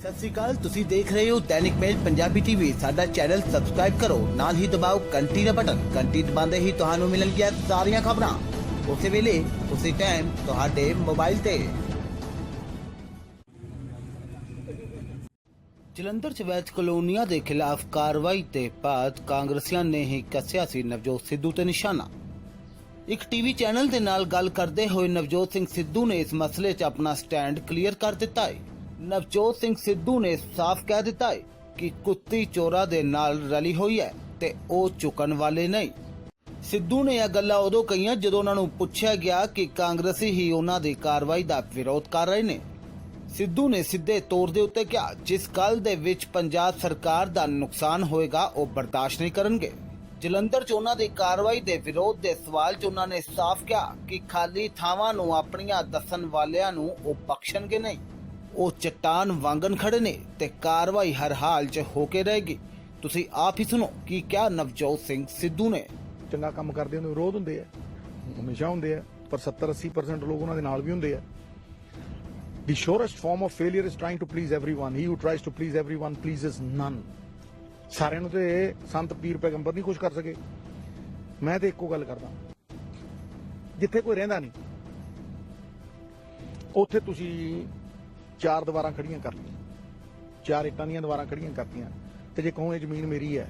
ਸਤਿ ਸ਼੍ਰੀ ਅਕਾਲ, ਤੁਸੀਂ ਦੇਖ ਰਹੇ ਹੋ ਦੈਨਿਕ ਮੇਲ ਪੰਜਾਬੀ ਟੀਵੀ ਸਾਡਾ ਚੈਨਲ ਸਬਸਕ੍ਰਾਈਬ ਕਰੋ, ਨਾਲ ਹੀ ਦਬਾਓ ਘੰਟੀ ਦਾ ਬਟਨ। ਘੰਟੀ ਦਬਾਉਂਦੇ ਹੀ ਤੁਹਾਨੂੰ ਮਿਲਣਗੀਆਂ ਸਾਰੀਆਂ ਖਬਰਾਂ। ਉਸੇ ਵੇਲੇ, ਉਸੇ ਟਾਈਮ ਤੁਹਾਡੇ ਮੋਬਾਈਲ ਤੇ। ਜਲੰਧਰ ਚ ਵੈਦ ਕਲੋਨੀਆਂ ਦੇ ਖਿਲਾਫ ਕਾਰਵਾਈ ਤੇ ਬਾਅਦ ਕਾਂਗਰਸੀਆਂ ਨੇ ਹੀ ਕੱਸਿਆ ਸੀ ਨਵਜੋਤ ਸਿੱਧੂ ਤੇ ਨਿਸ਼ਾਨਾ। ਇੱਕ ਟੀਵੀ ਚੈਨਲ ਦੇ ਨਾਲ ਗੱਲ ਕਰਦੇ ਹੋਏ ਨਵਜੋਤ ਸਿੰਘ ਸਿੱਧੂ ਨੇ ਇਸ ਮਸਲੇ 'ਚ ਆਪਣਾ ਸਟੈਂਡ ਕਲੀਅਰ ਕਰ ਦਿੱਤਾ ਹੈ ਨਵਜੋਤ ਸਿੰਘ ਸਿੱਧੂ ਨੇ ਸਾਫ਼ ਕਹਿ ਦਿੱਤਾ ਹੈ ਕਿ ਕੁੱਤੀ ਚੋਰਾ ਦੇ ਨਾਲ ਰਲੀ ਹੋਈ ਹੈ ਤੇ ਉਹ ਚੁਕਣ ਵਾਲੇ ਨਹੀਂ। ਸਿੱਧੂ ਨੇ ਇਹ ਗੱਲਾਂ ਉਦੋਂ ਕਹੀਆਂ ਜਦੋਂ ਉਹਨਾਂ ਨੂੰ ਪੁੱਛਿਆ ਗਿਆ ਕਿ ਕਾਂਗਰਸੀ ਹੀ ਉਹਨਾਂ ਦੀ ਕਾਰਵਾਈ ਦਾ ਵਿਰੋਧ ਕਰ ਰਹੇ ਨੇ। ਸਿੱਧੂ ਨੇ ਸਿੱਧੇ ਤੌਰ ਦੇ ਉੱਤੇ ਕਿਹਾ, ਜਿਸ ਕੱਲ ਦੇ ਵਿੱਚ ਪੰਜਾਬ ਸਰਕਾਰ ਦਾ ਨੁਕਸਾਨ ਹੋਏਗਾ, ਉਹ ਬਰਦਾਸ਼ਤ ਨਹੀਂ ਕਰਨਗੇ। ਜਲੰਧਰ 'ਚ ਉਹਨਾਂ ਦੀ ਕਾਰਵਾਈ ਦੇ ਵਿਰੋਧ ਦੇ ਸਵਾਲ 'ਚ ਉਹਨਾਂ ਨੇ ਸਾਫ਼ ਕਿਹਾ ਕਿ ਖਾਲੀ ਥਾਵਾਂ ਨੂੰ ਆਪਣੀਆਂ ਦੱਸਣ ਵਾਲਿਆਂ ਨੂੰ ਉਹ ਬਖਸ਼ਣਗੇ ਨਹੀਂ। ਉਹ ਚਟਾਨ ਵਾਂਗਨ ਖੜੇ ਨੇ ਤੇ ਕਾਰਵਾਈ ਹਰ ਹਾਲ 'ਚ ਹੋ ਕੇ ਰਹੇਗੀ। ਤੁਸੀਂ ਆਪ ਹੀ ਸੁਣੋ ਕਿ ਕਿਆ ਨਵਜੋਤ ਸਿੰਘ ਸਿੱਧੂ ਨੇ। ਚੰਗਾ ਕੰਮ ਕਰਦੇ ਉਹਨੂੰ ਵਿਰੋਧ ਹੁੰਦੇ ਆ, ਹਮੇਸ਼ਾ ਹੁੰਦੇ ਆ, ਪਰ 70 80% ਲੋਕ ਉਹਨਾਂ ਦੇ ਨਾਲ ਵੀ ਹੁੰਦੇ ਆ। The surest form of failure is trying to please everyone. He who tries to please everyone pleases none. ਸਾਰਿਆਂ ਨੂੰ ਤੇ ਸੰਤ ਪੀਰ ਪੈਗੰਬਰ ਨਹੀਂ ਕੁਝ ਕਰ ਸਕੇ। ਮੈਂ ਤੇ ਇੱਕੋ ਗੱਲ ਕਰਦਾ। ਜਿੱਥੇ ਕੋਈ ਰਹਿੰਦਾ ਨਹੀਂ, ਉੱਥੇ ਤੁਸੀਂ ਚਾਰ ਦੀਵਾਰਾਂ ਖੜੀਆਂ ਕਰਤੀਆਂ। ਚਾਰ ਇੱਟਾਂ ਦੀਆਂ ਦੀਵਾਰਾਂ ਖੜੀਆਂ ਕਰਤੀਆਂ। ਤੇ ਜੇ ਕਹੋ ਇਹ ਜ਼ਮੀਨ ਮੇਰੀ ਹੈ,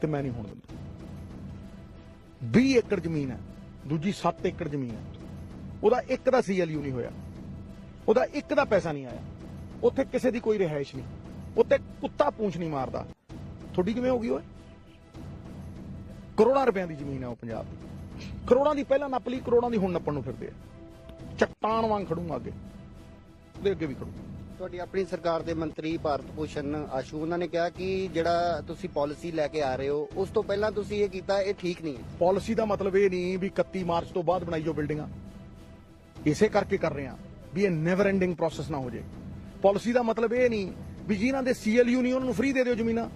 ਤੇ ਮੈਂ ਨਹੀਂ ਹੋਣ ਦਿੰਦਾ। 20 ਏਕੜ ਜ਼ਮੀਨ ਹੈ, ਦੂਜੀ 7 ਏਕੜ ਜ਼ਮੀਨ ਹੈ। ਉਹਦਾ ਇੱਕ ਦਾ ਸੀਐਲਯੂ ਨਹੀਂ ਹੋਇਆ। ਉਹਦਾ ਇੱਕ ਦਾ ਪੈਸਾ ਨਹੀਂ ਆਇਆ। ਉੱਥੇ ਕਿਸੇ ਦੀ ਕੋਈ ਰਿਹਾਇਸ਼ ਨਹੀਂ। ਉੱਥੇ ਕੁੱਤਾ ਪੂੰਛ ਨਹੀਂ ਮਾਰਦਾ। ਤੁਹਾਡੀ ਕਿਵੇਂ ਹੋ ਗਈ ਓਏ? ਕਰੋੜਾਂ ਰੁਪਏ ਦੀ ਜ਼ਮੀਨ ਹੈ ਉਹ ਪੰਜਾਬ ਦੀ। ਕਰੋੜਾਂ ਦੀ ਪਹਿਲਾਂ ਨੱਪ ਲਈ, ਕਰੋੜਾਂ ਦੀ ਹੁਣ ਨੱਪਣ ਨੂੰ ਫਿਰਦੇ ਆ। ਚੱਟਾਨ ਵਾਂਗ ਖੜੂੰਗਾ ਅੱਗੇ। ਉਹਦੇ ਅੱਗੇ ਵੀ ਖੜੂ। ਤੁਹਾਡੀ ਆਪਣੀ ਸਰਕਾਰ ਦੇ ਮੰਤਰੀ ਭਾਰਤ ਭੂਸ਼ਣ ਆਸ਼ੂ ਉਹਨਾਂ ਨੇ ਕਿਹਾ ਕਿ ਜਿਹੜਾ ਤੁਸੀਂ ਪਾਲਿਸੀ ਲੈ ਕੇ ਆ ਰਹੇ ਹੋ ਉਸ ਤੋਂ ਪਹਿਲਾਂ ਤੁਸੀਂ ਇਹ ਕੀਤਾ ਇਹ ਠੀਕ ਨਹੀਂ ਹੈ। ਪਾਲਿਸੀ ਦਾ ਮਤਲਬ ਇਹ ਨਹੀਂ ਵੀ 31 ਮਾਰਚ ਤੋਂ ਬਾਅਦ ਬਣਾਈ ਜੋ ਬਿਲਡਿੰਗਾਂ। ਇਸੇ ਕਰਕੇ ਕਰ ਰਹੇ ਆ ਵੀ ਇਹ ਨੈਵਰ ਐਂਡਿੰਗ ਪ੍ਰੋਸੈਸ ਨਾ ਹੋ ਜਾਏ। ਪਾਲਿਸੀ ਦਾ ਮਤਲਬ ਇਹ ਨਹੀਂ ਵੀ ਜਿਨ੍ਹਾਂ ਦੇ ਸੀਐਲਯੂ ਨਹੀਂ ਉਹਨਾਂ ਨੂੰ ਫ੍ਰੀ ਦੇ ਦਿਓ ਜ਼ਮੀਨਾਂ।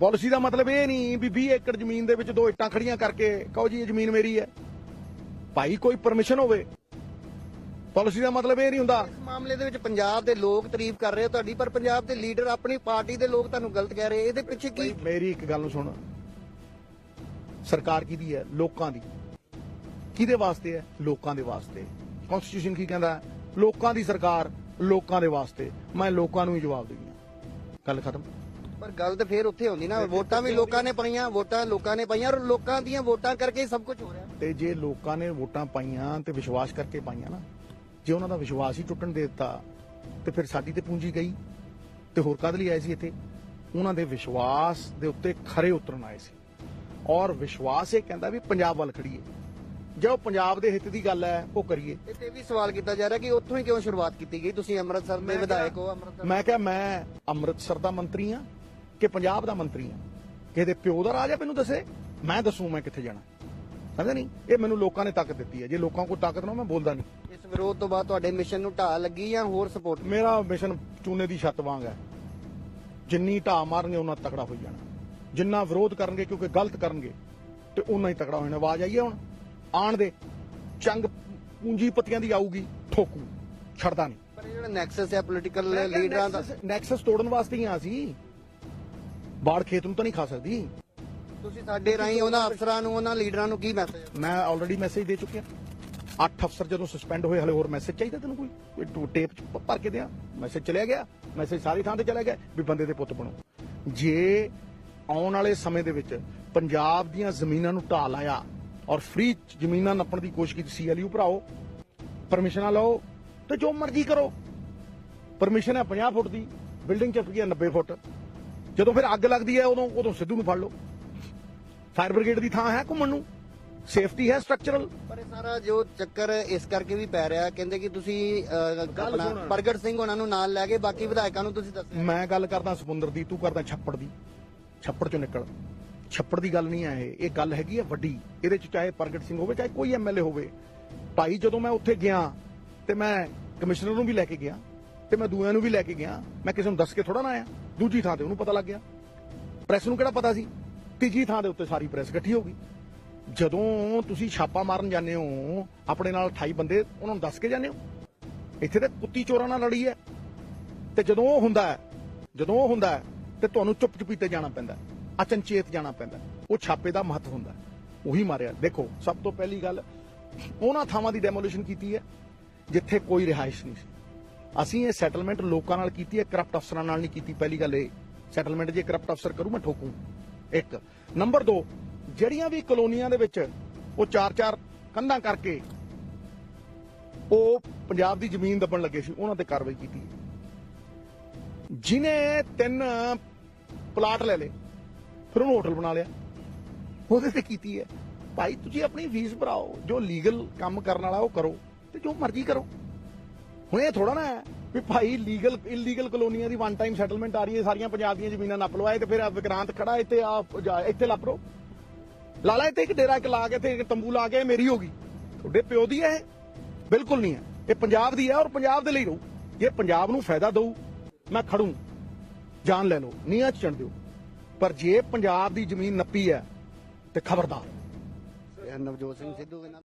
ਪਾਲਿਸੀ ਦਾ ਮਤਲਬ ਇਹ ਨਹੀਂ ਵੀ 20 ਏਕੜ ਜ਼ਮੀਨ ਦੇ ਵਿੱਚ ਦੋ ਇੱਟਾਂ ਖੜੀਆਂ ਕਰਕੇ ਕਹੋ ਜੀ ਇਹ ਜ਼ਮੀਨ ਮੇਰੀ ਹੈ। ਭਾਈ ਕੋਈ ਪਰਮਿਸ਼ਨ ਹੋਵੇ ਪਾਲਿਸੀ ਦਾ ਮਤਲਬ ਇਹ ਨਹੀਂ ਹੁੰਦਾ। ਇਸ ਮਾਮਲੇ ਦੇ ਵਿੱਚ ਪੰਜਾਬ ਦੇ ਲੋਕ ਤਾਰੀਫ ਕਰ ਰਹੇ ਆ ਤੁਹਾਡੀ ਪਰ ਪੰਜਾਬ ਦੇ ਲੀਡਰ ਆਪਣੀ ਪਾਰਟੀ ਦੇ ਲੋਕ ਤੁਹਾਨੂੰ ਗਲਤ ਕਹਿ ਰਹੇ ਇਹਦੇ ਪਿੱਛੇ ਕੀ ਭਾਈ ਮੇਰੀ ਇੱਕ ਗੱਲ ਨੂੰ ਸੁਣ। ਸਰਕਾਰ ਕਿਹਦੀ ਹੈ? ਲੋਕਾਂ ਦੀ। ਕਿਹਦੇ ਵਾਸਤੇ ਹੈ? ਲੋਕਾਂ ਦੇ ਵਾਸਤੇ। ਕਨਸਟੀਟਿਊਸ਼ਨ ਕੀ ਕਹਿੰਦਾ ਹੈ? ਲੋਕਾਂ ਦੀ ਸਰਕਾਰ ਲੋਕਾਂ ਦੇ ਵਾਸਤੇ। ਮੈਂ ਲੋਕਾਂ ਨੂੰ ਹੀ ਜਵਾਬ ਦਿੰਦਾ। ਗੱਲ ਖਤਮ। ਪਰ ਗੱਲ ਤੇ ਫੇਰ ਉੱਥੇ ਹੁੰਦੀ ਨਾ। ਵੋਟਾਂ ਵੀ ਲੋਕਾਂ ਨੇ ਪਾਈਆਂ ਵੋਟਾਂ ਲੋਕਾਂ ਨੇ ਪਾਈਆਂ ਔਰ ਲੋਕਾਂ ਦੀਆਂ ਵੋਟਾਂ ਕਰਕੇ ਹੀ ਸਭ ਕੁਝ ਹੋ ਰਿਹਾ। ਤੇ ਜੇ ਲੋਕਾਂ ਨੇ ਵੋਟਾਂ ਪਾਈਆਂ ਤੇ ਵਿਸ਼ਵਾਸ ਕਰਕੇ ਪਾਈਆਂ ਨਾ ਜੇ ਉਹਨਾਂ ਦਾ ਵਿਸ਼ਵਾਸ ਹੀ ਟੁੱਟਣ ਦੇ ਦਿੱਤਾ ਤੇ ਫਿਰ ਸਾਡੀ ਤੇ ਪੂੰਜੀ ਗਈ ਤੇ ਹੋਰ ਕਾਹਦੇ ਲਈ ਆਏ ਸੀ ਇੱਥੇ? ਉਹਨਾਂ ਦੇ ਵਿਸ਼ਵਾਸ ਦੇ ਉੱਤੇ ਖਰੇ ਉਤਰਨ ਆਏ ਸੀ। ਔਰ ਵਿਸ਼ਵਾਸ ਇਹ ਕਹਿੰਦਾ ਵੀ ਪੰਜਾਬ ਵੱਲ ਖੜੀਏ ਜੇ ਉਹ ਪੰਜਾਬ ਦੇ ਹਿੱਤ ਦੀ ਗੱਲ ਹੈ ਉਹ ਕਰੀਏ। ਤੇ ਵੀ ਸਵਾਲ ਕੀਤਾ ਜਾ ਰਿਹਾ ਕਿ ਉੱਥੋਂ ਹੀ ਕਿਉਂ ਸ਼ੁਰੂਆਤ ਕੀਤੀ ਗਈ? ਤੁਸੀਂ ਅੰਮ੍ਰਿਤਸਰ ਦੇ ਵਿਧਾਇਕ ਹੋ ਅੰਮ੍ਰਿਤਸਰ ਮੈਂ ਕਿਹਾ ਮੈਂ ਅੰਮ੍ਰਿਤਸਰ ਦਾ ਮੰਤਰੀ ਆ ਕਿ ਪੰਜਾਬ ਦਾ ਮੰਤਰੀ ਆ ਕਿਸੇ ਦੇ ਪਿਓ ਦਾ ਰਾਜ ਹੈ ਮੈਨੂੰ ਦੱਸੇ? ਮੈਂ ਦੱਸੂ ਮੈਂ ਕਿੱਥੇ ਜਾਣਾ। ਸਮਝਿਆ ਨਹੀਂ? ਇਹ ਮੈਨੂੰ ਲੋਕਾਂ ਨੇ ਤਾਕਤ ਦਿੱਤੀ ਹੈ। ਜੇ ਲੋਕਾਂ ਕੋਲ ਤਾਕਤ ਨਾ ਮੈਂ ਬੋਲਦਾ ਨਹੀਂ। ਵਿਰੋਧ ਤੋਂ ਬਾਅਦ ਤੁਹਾਡੇ ਮਿਸ਼ਨ ਨੂੰ ਢਾਹ ਲੱਗੀ ਜਾਂ ਹੋਰ ਸਪੋਰਟ ਮੇਰਾ ਮਿਸ਼ਨ ਚੂਨੇ ਦੀ ਛੱਤ ਵਾਂਗ ਹੈ। ਜਿੰਨੀ ਢਾਹ ਮਾਰਨਗੇ ਉਹਨਾਂ ਤਕੜਾ ਹੋਈ ਜਾਣਾ। ਜਿੰਨਾ ਵਿਰੋਧ ਕਰਨਗੇ ਕਿਉਂਕਿ ਗਲਤ ਕਰਨਗੇ ਤੇ ਉਹਨਾਂ ਹੀ ਤਕੜਾ ਹੋ ਜਾਣਾ ਆਵਾਜ਼ ਆਈ ਹੈ ਹੁਣ? ਆਣ ਦੇ। ਚੰਗ ਪੂੰਜੀਪਤੀਆਂ ਦੀ ਆਊਗੀ ਠੋਕੂ। ਛੱਡਦਾ ਨਹੀਂ। ਪਰ ਇਹ ਜਿਹੜਾ ਨੈਕਸਸ ਹੈ ਪੋਲੀਟੀਕਲ ਲੀਡਰਾਂ ਦਾ ਨੈਕਸਸ ਤੋੜਨ ਵਾਸਤੇ ਹੀ ਆ ਸੀ। ਬਾੜ ਖੇਤ ਨੂੰ ਤਾਂ ਨਹੀਂ ਖਾ ਸਕਦੀ। ਤੁਸੀਂ ਸਾਡੇ ਰਾਹੀਂ ਉਹਨਾਂ ਅਫਸਰਾਂ ਨੂੰ ਉਹਨਾਂ ਲੀਡਰਾਂ ਨੂੰ ਕੀ ਮੈਸੇਜ ਮੈਂ ਆਲਰੇਡੀ ਮੈਸੇਜ ਦੇ ਚੁੱਕਿਆ। ਅੱਠ ਅਫਸਰ ਜਦੋਂ ਸਸਪੈਂਡ ਹੋਏ, ਹਲੇ ਹੋਰ ਮੈਸੇਜ ਚਾਹੀਦਾ ਤੈਨੂੰ ਕੋਈ? ਕੋਈ ਟੇਪ ਚ ਭਰ ਕੇ ਦਿਆਂ। ਮੈਸੇਜ ਚਲਿਆ ਗਿਆ ਮੈਸੇਜ ਸਾਰੀ ਥਾਂ ਤੇ ਚਲਿਆ ਗਿਆ ਵੀ ਬੰਦੇ ਦੇ ਪੁੱਤ ਬਣੋ। ਜੇ ਆਉਣ ਵਾਲੇ ਸਮੇਂ ਦੇ ਵਿੱਚ ਪੰਜਾਬ ਦੀਆਂ ਜ਼ਮੀਨਾਂ ਨੂੰ ਢਾਹ ਲਾਇਆ ਔਰ ਫ੍ਰੀ ਜ਼ਮੀਨਾਂ ਨੱਪਣ ਦੀ ਕੋਸ਼ਿਸ਼ ਕੀਤੀ ਸੀਐਲਯੂ ਭਰਾਓ ਪਰਮਿਸ਼ਨਾਂ ਲਓ ਤੇ ਜੋ ਮਰਜ਼ੀ ਕਰੋ। ਪਰਮਿਸ਼ਨ ਹੈ 50 ਫੁੱਟ ਦੀ ਬਿਲਡਿੰਗ ਚ ਪਈ ਹੈ 90 ਫੁੱਟ। ਜਦੋਂ ਫਿਰ ਅੱਗ ਲੱਗਦੀ ਹੈ, ਉਦੋਂ ਉਦੋਂ ਸਿੱਧੂ ਨੂੰ ਫੜ ਲਓ। ਫਾਇਰ ਬ੍ਰਿਗੇਡ ਦੀ ਥਾਂ ਹੈ ਘੁੰਮਣ ਨੂੰ। ਸੇਫਟੀ ਹੈ ਸਟਰਕਚਰਲ? ਪਰ ਇਹ ਸਾਰਾ ਜੋ ਚੱਕਰ ਇਸ ਕਰਕੇ ਵੀ ਪੈ ਰਿਹਾ ਕਹਿੰਦੇ ਕਿ ਤੁਸੀਂ ਅਹ, ਆਪਣਾ। ਪ੍ਰਗਟ ਸਿੰਘ ਉਹਨਾਂ ਨੂੰ ਨਾਲ ਲੈ ਕੇ ਬਾਕੀ ਵਿਧਾਇਕਾਂ ਨੂੰ ਤੁਸੀਂ ਦੱਸਿਆ ਮੈਂ ਗੱਲ ਕਰਦਾ ਸਮੁੰਦਰ ਦੀ ਤੂੰ ਕਰਦਾ ਛੱਪੜ ਦੀ। ਛੱਪੜ ਚੋਂ ਨਿਕਲ। ਛੱਪੜ ਦੀ ਗੱਲ ਨਹੀਂ ਆ ਇਹ। ਇਹ ਗੱਲ ਹੈਗੀ ਆ ਵੱਡੀ। ਇਹਦੇ ਚ ਚਾਹੇ ਪ੍ਰਗਟ ਸਿੰਘ ਹੋਵੇ ਚਾਹੇ ਕੋਈ ਐਮਐਲਏ ਹੋਵੇ। ਭਾਈ ਜਦੋਂ ਮੈਂ ਉੱਥੇ ਗਿਆ ਤੇ ਮੈਂ ਕਮਿਸ਼ਨਰ ਨੂੰ ਵੀ ਲੈ ਕੇ ਗਿਆ ਤੇ ਮੈਂ ਦੂਆਂ ਨੂੰ ਵੀ ਲੈ ਕੇ ਗਿਆ ਮੈਂ ਕਿਸੇ ਨੂੰ ਦੱਸ ਕੇ ਥੋੜਾ ਨਾ ਆਇਆ। ਦੂਜੀ ਥਾਂ ਤੇ ਉਹਨੂੰ ਪਤਾ ਲੱਗ ਗਿਆ। ਪ੍ਰੈਸ ਨੂੰ ਕਿਹੜਾ ਪਤਾ ਸੀ? ਤੀਜੀ ਥਾਂ ਦੇ ਉੱਤੇ ਸਾਰੀ ਪ੍ਰੈਸ ਇਕੱਠੀ ਹੋ ਗਈ। ਜਦੋਂ ਤੁਸੀਂ ਛਾਪਾ ਮਾਰਨ ਜਾਂਦੇ ਹੋ, ਆਪਣੇ ਨਾਲ 28 ਬੰਦੇ, ਉਹਨਾਂ ਨੂੰ ਦੱਸ ਕੇ ਜਾਂਦੇ ਹੋ? ਇੱਥੇ ਤਾਂ ਕੁੱਤੀ ਚੋਰਾਂ ਨਾਲ ਲੜੀ ਹੈ। ਤੇ ਜਦੋਂ ਉਹ ਹੁੰਦਾ ਹੈ, ਜਦੋਂ ਉਹ ਹੁੰਦਾ ਹੈ, ਤੇ ਤੁਹਾਨੂੰ ਚੁੱਪ ਚੁਪੀਤੇ ਜਾਣਾ ਪੈਂਦਾ ਅਚਨਚੇਤ ਜਾਣਾ ਪੈਂਦਾ ਉਹ ਛਾਪੇ ਦਾ ਮਹੱਤਵ ਹੁੰਦਾ ਉਹੀ ਮਾਰਿਆ। ਦੇਖੋ, ਸਭ ਤੋਂ ਪਹਿਲੀ ਗੱਲ, ਉਹਨਾਂ ਥਾਵਾਂ ਦੀ ਡੈਮੋਲੀਸ਼ਨ ਕੀਤੀ ਹੈ, ਜਿੱਥੇ ਕੋਈ ਰਿਹਾਇਸ਼ ਨਹੀਂ ਸੀ। ਅਸੀਂ ਇਹ ਸੈਟਲਮੈਂਟ ਲੋਕਾਂ ਨਾਲ ਕੀਤੀ ਹੈ ਕਰਪਟ ਅਫਸਰਾਂ ਨਾਲ ਨਹੀਂ ਕੀਤੀ। ਪਹਿਲੀ ਗੱਲ ਇਹ ਸੈਟਲਮੈਂਟ ਜੇ ਕਰਪਟ ਅਫਸਰ ਕਰੂ, ਮੈਂ ਠੋਕੂ। ਇੱਕ। ਨੰਬਰ 2 ਜਿਹੜੀਆਂ ਵੀ ਕਲੋਨੀਆਂ ਦੇ ਵਿੱਚ ਉਹ ਚਾਰ ਚਾਰ ਕੰਧਾਂ ਕਰਕੇ ਉਹ ਪੰਜਾਬ ਦੀ ਜ਼ਮੀਨ ਦੱਬਣ ਲੱਗੇ ਸੀ, ਉਹਨਾਂ ਤੇ ਕਾਰਵਾਈ ਕੀਤੀ। ਜਿਨੇ ਤਿੰਨ ਪਲਾਟ ਲੈ ਲਏ, ਫਿਰ ਉਹਨੂੰ ਹੋਟਲ ਬਣਾ ਲਿਆ। ਉਹਦੇ ਤੇ ਕੀਤੀ ਹੈ। ਭਾਈ, ਤੁਸੀਂ ਆਪਣੀ ਫੀਸ ਭਰਾਓ, ਜੋ ਲੀਗਲ ਕੰਮ ਕਰਨ ਵਾਲਾ ਉਹ ਕਰੋ ਤੇ ਜੋ ਮਰਜ਼ੀ ਕਰੋ। ਹੁਣ ਇਹ ਥੋੜਾ ਨਾ ਹੈ ਵੀ ਭਾਈ, ਲੀਗਲ ਇਲੀਗਲ ਕਲੋਨੀਆਂ ਦੀ ਵਨ ਟਾਈਮ ਸੈਟਲਮੈਂਟ ਆ ਰਹੀ ਹੈ, ਸਾਰੀਆਂ ਪੰਜਾਬ ਦੀਆਂ ਜ਼ਮੀਨਾਂ ਨੱਪ ਲਵਾਏ ਤੇ ਫਿਰ ਵਿਕਰਾਂਤ ਖੜਾ ਇੱਥੇ ਆ ਜਾ- ਇੱਥੇ ਲੱਪਰੋ ਲਾਲਾ ਇੱਥੇ ਇੱਕ ਡੇਰਾ, ਇੱਕ ਲਾ ਕੇ ਇੱਥੇ ਇੱਕ ਤੰਬੂ ਲਾ ਕੇ, ਮੇਰੀ ਹੋ ਗਈ। ਤੁਹਾਡੇ ਪਿਓ ਦੀ ਹੈ ਇਹ? ਬਿਲਕੁਲ ਨਹੀਂ ਹੈ। ਇਹ ਪੰਜਾਬ ਦੀ ਹੈ ਔਰ ਪੰਜਾਬ ਦੇ ਲਈ ਰਹੂ। ਜੇ ਪੰਜਾਬ ਨੂੰ ਫਾਇਦਾ ਦਊ, ਮੈਂ ਖੜੂ। ਜਾਨ ਲੈ ਲਓ, ਨੀਹਾਂ 'ਚ ਚੜ ਦਿਓ। ਪਰ ਜੇ ਪੰਜਾਬ ਦੀ ਜ਼ਮੀਨ ਨੱਪੀ ਹੈ, ਤੇ ਖਬਰਦਾਰ। ਇਹ ਨਵਜੋਤ ਸਿੰਘ ਸਿੱਧੂ ਦੇ ਨਾਲ